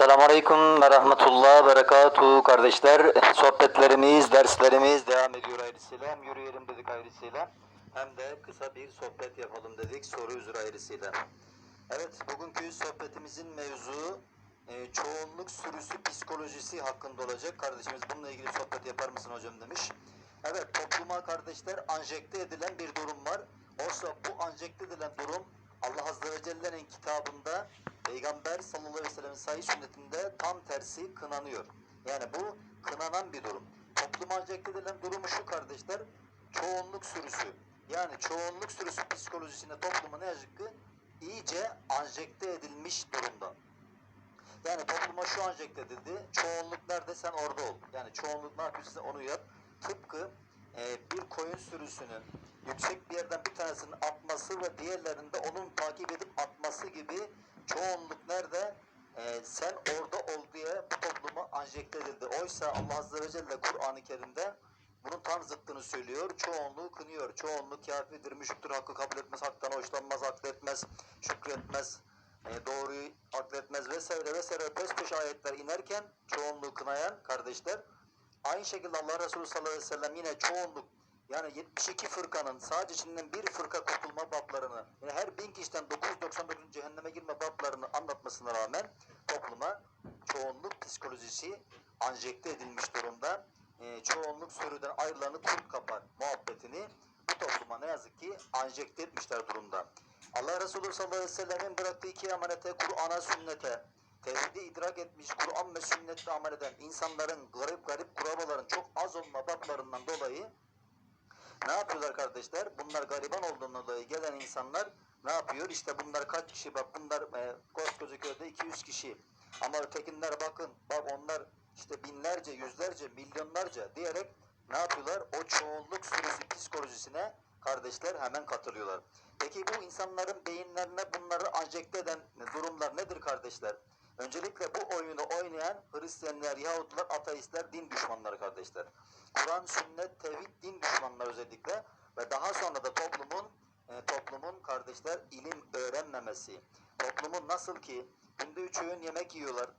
Selamun Aleyküm ve Rahmetullah Berekatuhu kardeşler. Sohbetlerimiz, derslerimiz devam ediyor ayrısıyla. Hem yürüyelim dedik ayrısıyla. Hem de kısa bir sohbet yapalım dedik soru üzere ayrısıyla. Evet, bugünkü sohbetimizin mevzu e, çoğunluk sürüsü psikolojisi hakkında olacak. Kardeşimiz bununla ilgili sohbet yapar mısın hocam demiş. Evet, topluma kardeşler anjekte edilen bir durum var. Oysa bu anjekte edilen durum Allah Azze ve Celle'nin kitabında Peygamber sallallahu aleyhi ve sellem'in sahih sünnetinde tam tersi kınanıyor. Yani bu kınanan bir durum. Topluma anjekte edilen durumu şu kardeşler, çoğunluk sürüsü. Yani çoğunluk sürüsü psikolojisine topluma ne yazık ki iyice anjekte edilmiş durumda. Yani topluma şu anjekte edildi. Çoğunluk nerede sen orada ol. Yani çoğunluk ne yapıyorsa onu yap. Tıpkı e, bir koyun sürüsünün yüksek bir yerden bir tanesinin atması ve diğerlerinde onun takip edip atması gibi çoğunluk nerede? E, sen orada ol diye bu topluma anjekte edildi. Oysa Allah Azze ve Celle Kur'an-ı Kerim'de bunun tam zıttını söylüyor. Çoğunluğu kınıyor. Çoğunluk kafirdir, müşriktir, hakkı kabul etmez, haktan hoşlanmaz, akletmez, şükretmez, e, doğruyu akletmez vesaire vesaire peş peşe ayetler inerken çoğunluğu kınayan kardeşler aynı şekilde Allah Resulü sallallahu aleyhi ve sellem yine çoğunluk yani 72 fırkanın sadece içinden bir fırka kurtulma bablarını yani her bin kişiden 999 cehenneme girme bablarını anlatmasına rağmen topluma çoğunluk psikolojisi anjekte edilmiş durumda. Ee, çoğunluk sürüden ayrılanı kurt kapar muhabbetini bu topluma ne yazık ki anjekte etmişler durumda. Allah Resulü sallallahu aleyhi ve sellemin bıraktığı iki emanete, Kur'an'a, sünnete, tevhidi idrak etmiş, Kur'an ve sünnetle amel eden insanların garip garip kurabaların çok az olma bablarından dolayı ne yapıyorlar kardeşler? Bunlar gariban olduğundan dolayı gelen insanlar ne yapıyor? İşte bunlar kaç kişi? Bak bunlar e, koskoca köyde 200 kişi. Ama ötekinler bakın, bak onlar işte binlerce, yüzlerce, milyonlarca diyerek ne yapıyorlar? O çoğunluk sürüsü psikolojisine kardeşler hemen katılıyorlar. Peki bu insanların beyinlerine bunları anjekte eden durumlar nedir kardeşler? Öncelikle bu oyunu oynayan Hristiyanlar, Yahudiler, ateistler, din düşmanları kardeşler. Kur'an, sünnet, tevhid, din düşmanları özellikle ve daha sonra da toplumun e, toplumun kardeşler ilim öğrenmemesi. Toplumun nasıl ki günde üç öğün yemek yiyorlar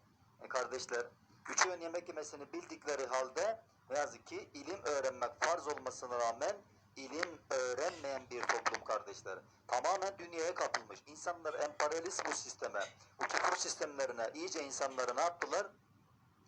e, kardeşler. Üç öğün yemek yemesini bildikleri halde ne yazık ki ilim öğrenmek farz olmasına rağmen ilim öğrenmeyen bir toplum kardeşler. Tamamen dünyaya kapılmış. İnsanlar emperyalist bu sisteme, bu küfür sistemlerine iyice insanları ne yaptılar?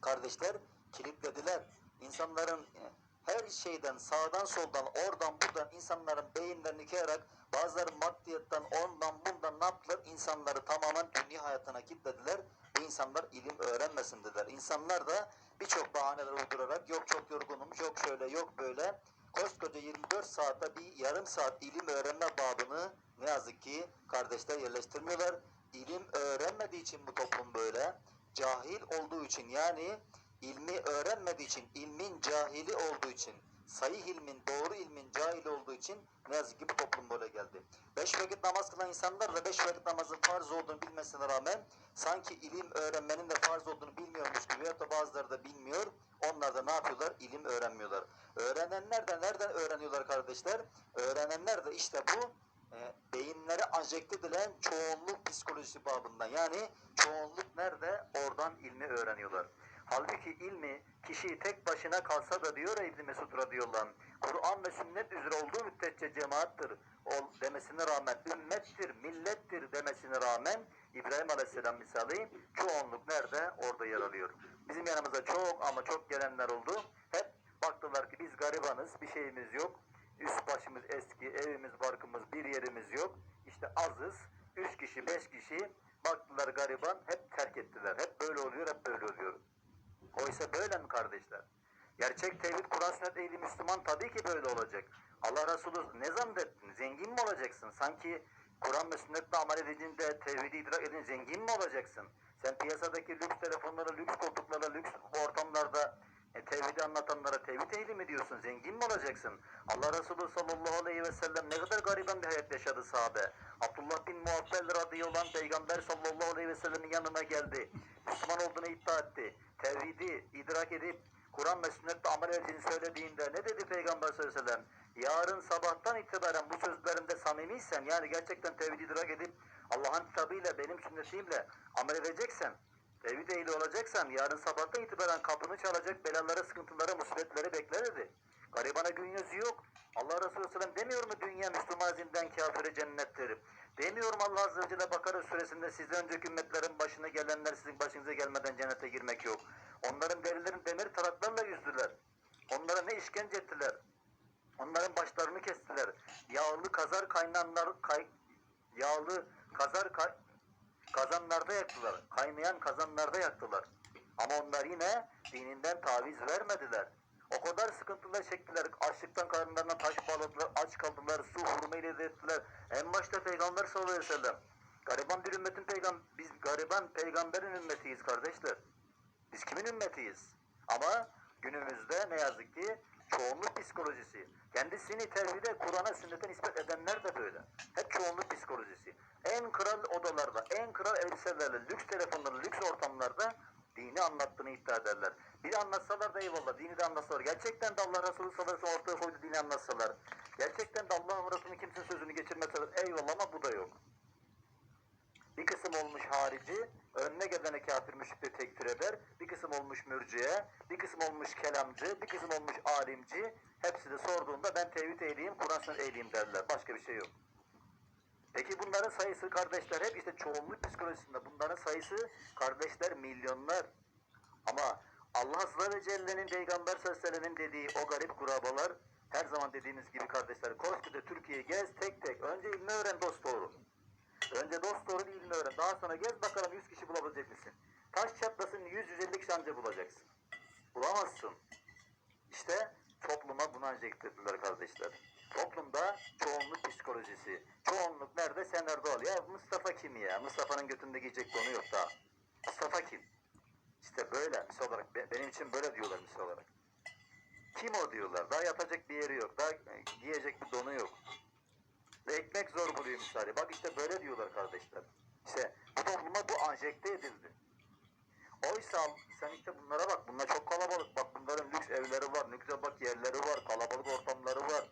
Kardeşler kilitlediler. İnsanların e, her şeyden sağdan soldan oradan buradan insanların beyinlerini kırarak bazıları maddiyattan ondan bundan ne yaptılar? İnsanları tamamen dünya hayatına kilitlediler. Bu insanlar ilim öğrenmesin dediler. İnsanlar da birçok bahaneler uydurarak yok çok yorgunum, yok şöyle, yok böyle. Koskoca 24 saatte bir yarım saat ilim öğrenme babını ne yazık ki kardeşler yerleştirmiyorlar. İlim öğrenmediği için bu toplum böyle. Cahil olduğu için yani ilmi öğrenmediği için, ilmin cahili olduğu için, sayı ilmin, doğru ilmin cahili olduğu için ne yazık ki bu toplum böyle geldi. Beş vakit namaz kılan insanlar da beş vakit namazın farz olduğunu bilmesine rağmen sanki ilim öğrenmenin de farz olduğunu bilmiyormuş gibi ya da bazıları da bilmiyor. Onlar da ne yapıyorlar? İlim öğrenmiyorlar. Öğrenenler de nereden öğreniyorlar kardeşler? Öğrenenler de işte bu e, beyinlere anjekte edilen çoğunluk psikolojisi babından. Yani çoğunluk nerede? Oradan ilmi öğreniyorlar. Halbuki ilmi kişi tek başına kalsa da diyor ya İbn Mesud radıyallahu anh, Kur'an ve sünnet üzere olduğu müddetçe cemaattir ol demesine rağmen ümmettir, millettir demesine rağmen İbrahim Aleyhisselam misali çoğunluk nerede? Orada yer alıyor. Bizim yanımıza çok ama çok gelenler oldu. Hep baktılar ki biz garibanız, bir şeyimiz yok. Üst başımız eski, evimiz, barkımız, bir yerimiz yok. İşte azız, üç kişi, beş kişi baktılar gariban, hep terk ettiler. Hep böyle oluyor, hep böyle oluyor. Oysa böyle mi kardeşler? Gerçek tevhid, Kur'an, sünnet ehli Müslüman tabii ki böyle olacak. Allah Resulü ne zannettin? Zengin mi olacaksın? Sanki Kur'an ve sünnetle amel edince, tevhidi idrak edince zengin mi olacaksın? Sen piyasadaki lüks telefonlara, lüks koltuklara, lüks ortamlarda e, tevhidi anlatanlara tevhid ehli mi diyorsun? Zengin mi olacaksın? Allah Resulü sallallahu aleyhi ve sellem ne kadar gariban bir hayat yaşadı sahabe. Abdullah bin Muabbel radıyallahu anh peygamber sallallahu aleyhi ve sellemin yanına geldi. Müslüman olduğunu iddia etti. Tevhidi idrak edip Kur'an ve sünnetle amel edeceğini söylediğinde ne dedi Peygamber sallallahu aleyhi ve sellem? Yarın sabahtan itibaren bu sözlerimde samimiysen yani gerçekten tevhidi idrak edip Allah'ın kitabıyla benim sünnetimle amel edeceksen Tevhid ehli olacaksan yarın sabahtan itibaren kapını çalacak belalara, sıkıntılara, musibetlere bekler dedi. Garibana gün yüzü yok. Allah Resulü Sellem demiyor mu dünya Müslüman zindan kafire cennettir. Demiyor mu Allah Azze ve Celle Bakara suresinde sizden önceki ümmetlerin başına gelenler sizin başınıza gelmeden cennete girmek yok. Onların derilerin demir taraklarla yüzdüler. Onlara ne işkence ettiler. Onların başlarını kestiler. Yağlı kazar kaynanlar kay, yağlı kazar kay, kazanlarda yaktılar. Kaynayan kazanlarda yaktılar. Ama onlar yine dininden taviz vermediler. O kadar sıkıntılar çektiler. Açlıktan karınlarına taş bağladılar. Aç kaldılar. Su hurmayla ettiler. En başta Peygamber sallallahu aleyhi ve sellem. Gariban bir ümmetin peygam biz gariban peygamberin ümmetiyiz kardeşler. Biz kimin ümmetiyiz? Ama günümüzde ne yazık ki çoğunluk psikolojisi. Kendisini tevhide, Kur'an'a, sünnete nispet edenler de böyle. Hep çoğunluk psikolojisi. En kral odalarda, en kral elbiselerle, lüks telefonlarla, lüks ortamlarda dini anlattığını iddia ederler. Bir anlatsalar da eyvallah, dini de anlatsalar. Gerçekten de Allah Resulü sallallahu aleyhi ve sellem ortaya koydu dini anlatsalar. Gerçekten de Allah'ın Resulü'nün kimsenin sözünü geçirmeseler eyvallah ama bu da yok. Bir kısım olmuş harici, önüne gelene kafir müşrikleri tekfir eder. Bir kısım olmuş mürciye, bir kısım olmuş kelamcı, bir kısım olmuş alimci. Hepsi de sorduğunda ben tevhid ehliyim, Kur'an sünnet ehliyim derler. Başka bir şey yok. Peki bunların sayısı kardeşler hep işte çoğunluk psikolojisinde. Bunların sayısı kardeşler milyonlar. Ama Allah Azze ve Celle'nin Peygamber Seslerinin dediği o garip kurabalar her zaman dediğiniz gibi kardeşler koskoca Türkiye'yi gez tek tek. Önce ilmi öğren dost doğru. Önce dost doğru ilmi öğren. Daha sonra gez bakalım 100 kişi bulabilecek misin? Taş çatlasın 100-150 kişi anca bulacaksın. Bulamazsın. İşte topluma bunu enjekte ettiler kardeşler. Toplumda çoğunluk psikolojisi. Çoğunluk nerede? Sen nerede ol? Ya Mustafa kim ya? Mustafa'nın götünde giyecek donu yok daha. Mustafa kim? İşte böyle misal olarak. be- Benim için böyle diyorlar misal olarak. Kim o diyorlar. Daha yatacak bir yeri yok. Daha giyecek bir donu yok. Ve ekmek zor buluyor misali. Bak işte böyle diyorlar kardeşler. İşte bu topluma bu anjekte edildi. Oysa sen işte bunlara bak. Bunlar çok kalabalık. Bak bunların lüks evleri var. Ne güzel bak yerleri var. Kalabalık ortamları var.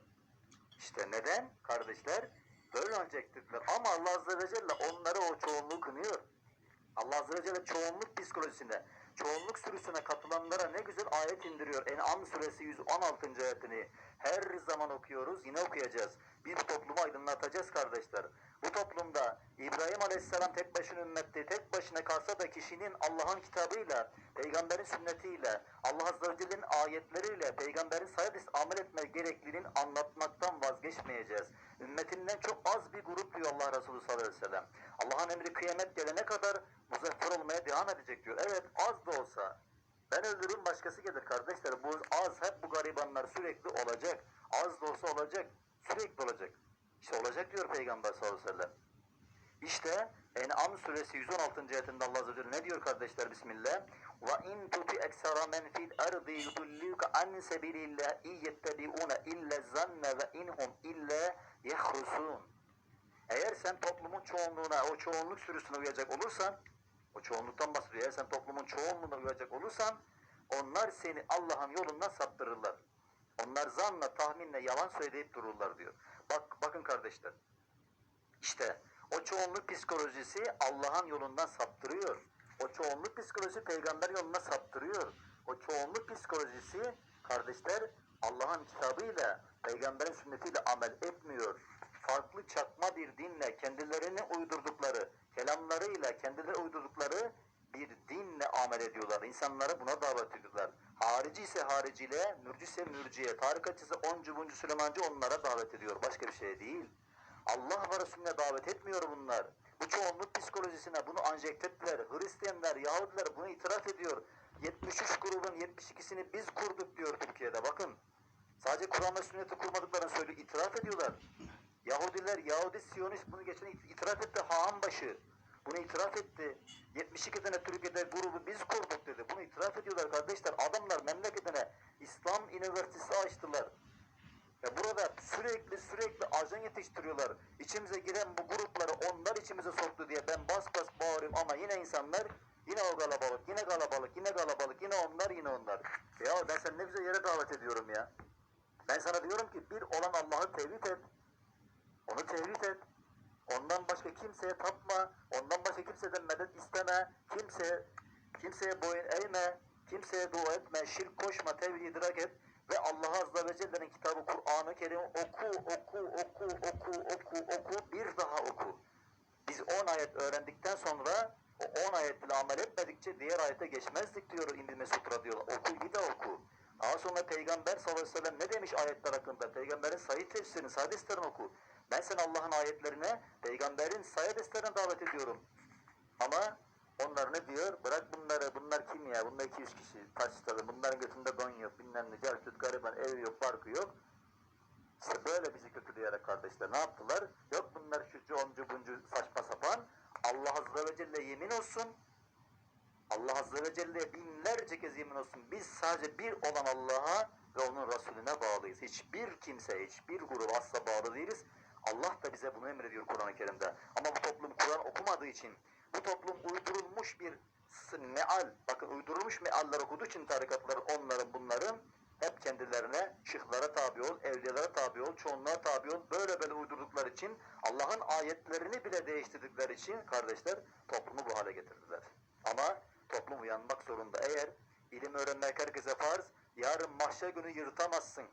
İşte neden kardeşler? Böyle enjektirdiler. Ama Allah Azze ve Celle onları o çoğunluğu kınıyor. Allah Azze ve Celle çoğunluk psikolojisine, çoğunluk sürüsüne katılanlara ne güzel ayet indiriyor. En'am suresi 116. ayetini her zaman okuyoruz, yine okuyacağız. Bir toplumu aydınlatacağız kardeşler. Bu toplumda İbrahim Aleyhisselam tek başına ümmetti, tek başına kalsa da kişinin Allah'ın kitabıyla, peygamberin sünnetiyle, Allah Azze ve Celle'nin ayetleriyle, peygamberin sayedis amel etme gerekliliğini anlatmaktan vazgeçmeyeceğiz. Ümmetinden çok az bir grup diyor Allah Resulü sallallahu aleyhi ve sellem. Allah'ın emri kıyamet gelene kadar muzaffer olmaya devam edecek diyor. Evet az da olsa. Ben öldürürüm başkası gelir kardeşler. Bu az hep bu garibanlar sürekli olacak. Az da olsa olacak. Sürekli olacak. İşte olacak diyor Peygamber sallallahu aleyhi ve sellem. İşte En'am suresi 116. ayetinde Allah Azze ve Celle ne diyor kardeşler Bismillah? Ve in tuti eksara men fil ardı yudulluka an sebilillah iyyettabi'una illa zanne ve inhum illa yehrusun. Eğer sen toplumun çoğunluğuna, o çoğunluk sürüsüne uyacak olursan, o çoğunluktan bahsediyor. Eğer sen toplumun çoğunluğuna uyacak olursan, onlar seni Allah'ın yolundan saptırırlar. Onlar zanla, tahminle, yalan söyleyip dururlar diyor. Bak, bakın kardeşler. İşte o çoğunluk psikolojisi Allah'ın yolundan saptırıyor. O çoğunluk psikolojisi peygamber yoluna saptırıyor. O çoğunluk psikolojisi kardeşler Allah'ın kitabıyla, peygamberin sünnetiyle amel etmiyor. Farklı çakma bir dinle kendilerini uydurdukları, kelamlarıyla kendileri uydurdukları bir dinle amel ediyorlar. İnsanları buna davet ediyorlar. Harici ise hariciyle, mürci ise mürciye, tarikatçı ise oncu buncu Süleymancı onlara davet ediyor. Başka bir şey değil. Allah ve Resulüne davet etmiyor bunlar. Bu çoğunluk psikolojisine bunu enjekte ettiler. Hristiyanlar, Yahudiler bunu itiraf ediyor. 73 grubun 72'sini biz kurduk diyor Türkiye'de. Bakın. Sadece Kur'an ve sünneti kurmadıklarını söylüyor. itiraf ediyorlar. Yahudiler, Yahudi Siyonist bunu geçen it- itiraf etti. Haanbaşı. Bunu itiraf etti. 72 tane Türkiye'de grubu biz kurduk dedi. Bunu itiraf ediyorlar kardeşler. Adamlar memleketine İslam Üniversitesi açtılar. Ve burada sürekli sürekli ajan yetiştiriyorlar. İçimize giren bu grupları onlar içimize soktu diye ben bas bas bağırıyorum ama yine insanlar yine o kalabalık, yine kalabalık, yine kalabalık, yine onlar, yine onlar. Ya ben sen ne güzel yere davet ediyorum ya. Ben sana diyorum ki bir olan Allah'ı tevhid et. Onu tevhid et. Ondan başka kimseye tapma. Ondan başka kimseden medet isteme. Kimseye Kimseye boyun eğme, kimseye dua etme, şirk koşma, tevhid idrak et ve Allah Azze ve Celle'nin kitabı Kur'an-ı Kerim oku, oku, oku, oku, oku, oku, bir daha oku. Biz 10 ayet öğrendikten sonra o 10 ayetle amel etmedikçe diğer ayete geçmezdik diyor İbn Mesud radıyallahu Oku bir de oku. Daha sonra Peygamber sallallahu aleyhi ve sellem ne demiş ayetler hakkında? Peygamberin sayı tefsirini, hadislerini oku. Ben sen Allah'ın ayetlerine, peygamberin sayı hadislerine davet ediyorum. Ama onlar ne diyor? Bırak bunları, bunlar kim ya? Bunlar 200 kişi taşladı, bunların götünde don yok, bilmem ne, cartüt, gariban, ev yok, barkı yok. İşte böyle bizi kötüleyerek kardeşler ne yaptılar? Yok bunlar şucu, oncu, buncu, saçma sapan. Allah Azze ve Celle yemin olsun. Allah Azze ve Celle'ye binlerce kez yemin olsun. Biz sadece bir olan Allah'a ve onun Resulüne bağlıyız. Hiçbir kimse, hiçbir gruba asla bağlı değiliz. Allah da bize bunu emrediyor Kur'an-ı Kerim'de. Ama bu toplum Kur'an okumadığı için, bu toplum uydurulmuş bir meal, bakın uydurulmuş mealler okuduğu için tarikatlar onların bunların hep kendilerine şıklara tabi ol, evliyalara tabi ol, çoğunluğa tabi ol. Böyle böyle uydurdukları için Allah'ın ayetlerini bile değiştirdikleri için kardeşler toplumu bu hale getirdiler. Ama toplum uyanmak zorunda. Eğer ilim öğrenmek herkese farz, yarın mahşer günü yırtamazsın.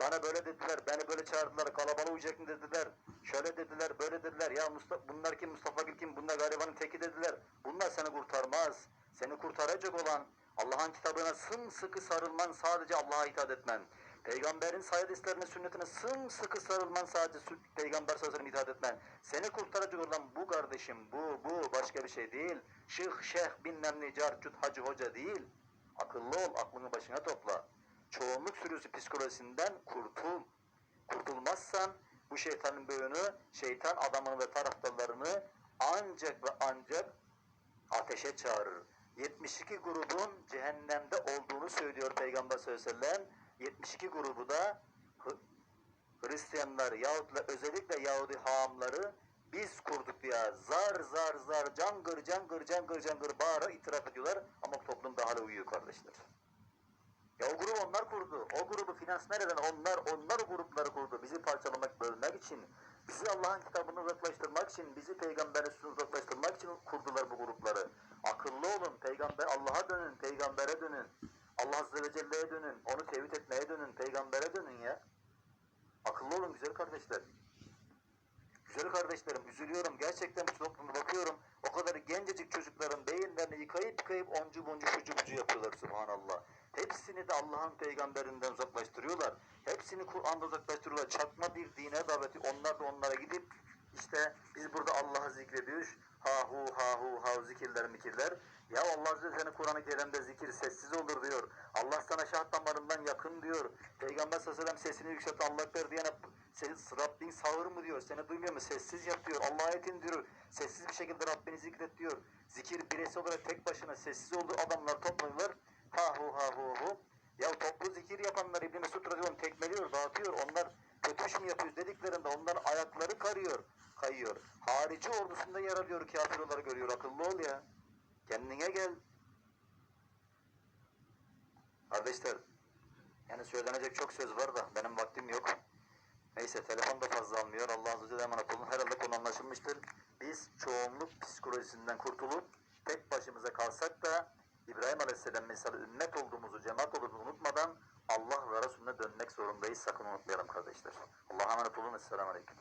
Bana böyle dediler, beni böyle çağırdılar, kalabalığa uyacak dediler. Şöyle dediler, böyle dediler. Ya Mustafa, bunlar kim, Mustafa Gül kim, bunlar garibanın teki dediler. Bunlar seni kurtarmaz. Seni kurtaracak olan Allah'ın kitabına sımsıkı sarılman sadece Allah'a itaat etmen. Peygamberin sayı hadislerine, sünnetine sımsıkı sarılman sadece Peygamber sözlerine itaat etmen. Seni kurtaracak olan bu kardeşim, bu, bu başka bir şey değil. Şıh, şeyh, bilmem ne, carcut, hacı, hoca değil. Akıllı ol, aklını başına topla. Çoğunluk sürüsü psikolojisinden kurtul. Kurtulmazsan bu şeytanın böğünü, şeytan adamını ve taraftarlarını ancak ve ancak ateşe çağırır. 72 grubun cehennemde olduğunu söylüyor Peygamber sallallahu aleyhi ve sellem. 72 grubu da Hristiyanlar yahut özellikle Yahudi haamları biz kurduk ya zar zar zar cangır cangır cangır cangır bağıra itiraf ediyorlar ama toplum da hala uyuyor kardeşler. Ya o grubu onlar kurdu. O grubu finansman eden onlar, onlar o grupları kurdu. Bizi parçalamak, bölmek için, bizi Allah'ın kitabını uzaklaştırmak için, bizi peygamberin üstüne uzaklaştırmak için kurdular bu grupları. Akıllı olun, peygamber Allah'a dönün, peygambere dönün. Allah Azze ve Celle'ye dönün, onu tevhid etmeye dönün, peygambere dönün ya. Akıllı olun güzel kardeşler. Güzel kardeşlerim, üzülüyorum. Gerçekten bu topluma bakıyorum. O kadar gencecik çocukların beyinlerini yıkayıp yıkayıp oncu buncu şucu yapıyorlar subhanallah. Hepsini de Allah'ın peygamberinden uzaklaştırıyorlar. Hepsini Kur'an'da uzaklaştırıyorlar. Çakma bir dine daveti. Onlar da onlara gidip işte biz burada Allah'ı zikrediyoruz. Ha hu ha hu ha zikirler mikirler. Ya Allah Azze ve Kur'an-ı Kerim'de zikir sessiz olur diyor. Allah sana şah damarından yakın diyor. Peygamber sallallahu aleyhi ve sellem sesini yükselt Allah ver diyene Rabbin sağır mı diyor. Seni duymuyor mu? Sessiz yap diyor. Allah ayetin diyor. Sessiz bir şekilde Rabbini zikret diyor. Zikir bireysel olarak tek başına sessiz olduğu adamlar toplanıyorlar. Ha hu ha hu hu. Ya toplu zikir yapanlar İbn Mesud radıyallahu tekmeliyor, dağıtıyor. Onlar kötü iş mi yapıyoruz dediklerinde onların ayakları karıyor, kayıyor. Harici ordusunda yer alıyor, kafir olarak görüyor. Akıllı ol ya. Kendine gel. Kardeşler, yani söylenecek çok söz var da benim vaktim yok. Neyse telefon da fazla almıyor. Allah Azze ve Celle emanet olun. Herhalde konu anlaşılmıştır. Biz çoğunluk psikolojisinden kurtulup tek başımıza kalsak da İbrahim Aleyhisselam mesela ümmet olduğumuzu, cemaat olduğumuzu unutmadan Allah ve Resulüne dönmek zorundayız. Sakın unutmayalım kardeşler. Allah'a emanet olun. Esselamu Aleyküm.